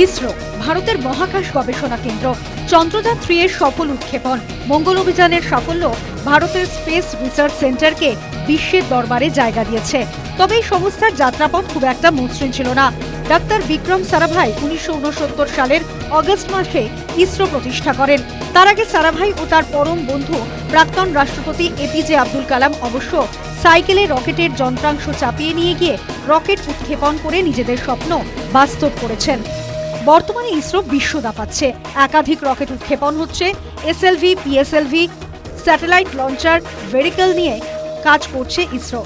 ইসরো, ভারতের মহাকাশ গবেষণা কেন্দ্র। চন্দ্রযান থ্রি এর সফল উৎক্ষেপণ। মঙ্গল অভিযানের সাফল্য ভারতের স্পেস রিসার্চ সেন্টারকে বিশ্বের দরবারে জায়গা দিয়েছে। তবে এই সংস্থার যাত্রাপথ খুব একটা মসৃণ ছিল না। ডাক্তার বিক্রম সারাভাই উনিশশো উনসত্তর সালের অগস্ট মাসে ইসরো প্রতিষ্ঠা করেন। তার আগে সারাভাই ও তার পরম বন্ধু প্রাক্তন রাষ্ট্রপতি এপিজে আব্দুল কালাম অবশ্য সাইকেলে রকেটের যন্ত্রাংশ চাপিয়ে নিয়ে গিয়ে রকেট উৎক্ষেপণ করে নিজেদের স্বপ্ন বাস্তব করেছেন। বর্তমানে ইসরো বিশ্ব দাপাচ্ছে। একাধিক রকেট উৎক্ষেপণ হচ্ছে। SLV PSLV satellite launcher vehicle নিয়ে কাজ করছে ইসরো।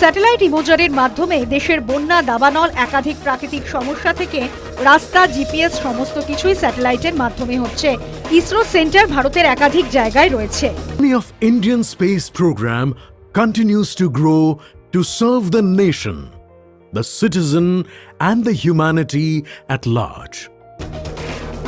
স্যাটেলাইট ইমোজারের মাধ্যমে দেশের বন্যা দাবানল একাধিক প্রাকৃতিক সমস্যা থেকে রাস্তা জিপিএস সমস্ত কিছুই স্যাটেলাইটের মাধ্যমে হচ্ছে। ইসরো সেন্টার ভারতের একাধিক জায়গায় রয়েছে। Of Indian space program continues to grow to serve the nation, the citizen and the humanity at large.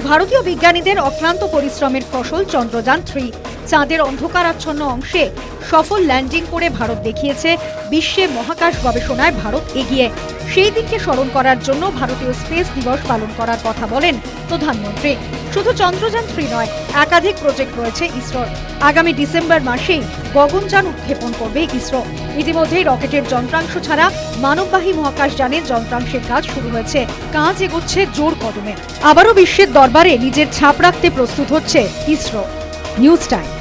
ভারতীয় বিজ্ঞানীদের অক্লান্ত পরিশ্রমের ফসল চন্দ্রযান থ্রি চাঁদের অন্ধকারাচ্ছন্ন অংশে সফল ল্যান্ডিং করে ভারত দেখিয়েছে বিশ্বে মহাকাশ গবেষণায় ভারত এগিয়ে। সেই দিনকে স্মরণ করার জন্য ভারতীয় স্পেস দিবস পালন করার কথা বলেন প্রধানমন্ত্রী। শুধু চন্দ্রযান থ্রি নয়, একাধিক প্রজেক্ট রয়েছে ইসরোর। আগামী ডিসেম্বর মাসেই গগনযান উৎক্ষেপণ করবে ইসরো। ইতিমধ্যেই রকেটের যন্ত্রাংশ ছাড়া মানববাহী মহাকাশ মহাকাশযানের যন্ত্রাংশের কাজ শুরু হয়েছে। কাজ এগোচ্ছে জোর কদমে। আবারও বিশ্বের দরবারে নিজের ছাপ রাখতে প্রস্তুত হচ্ছে ইসরো। News time.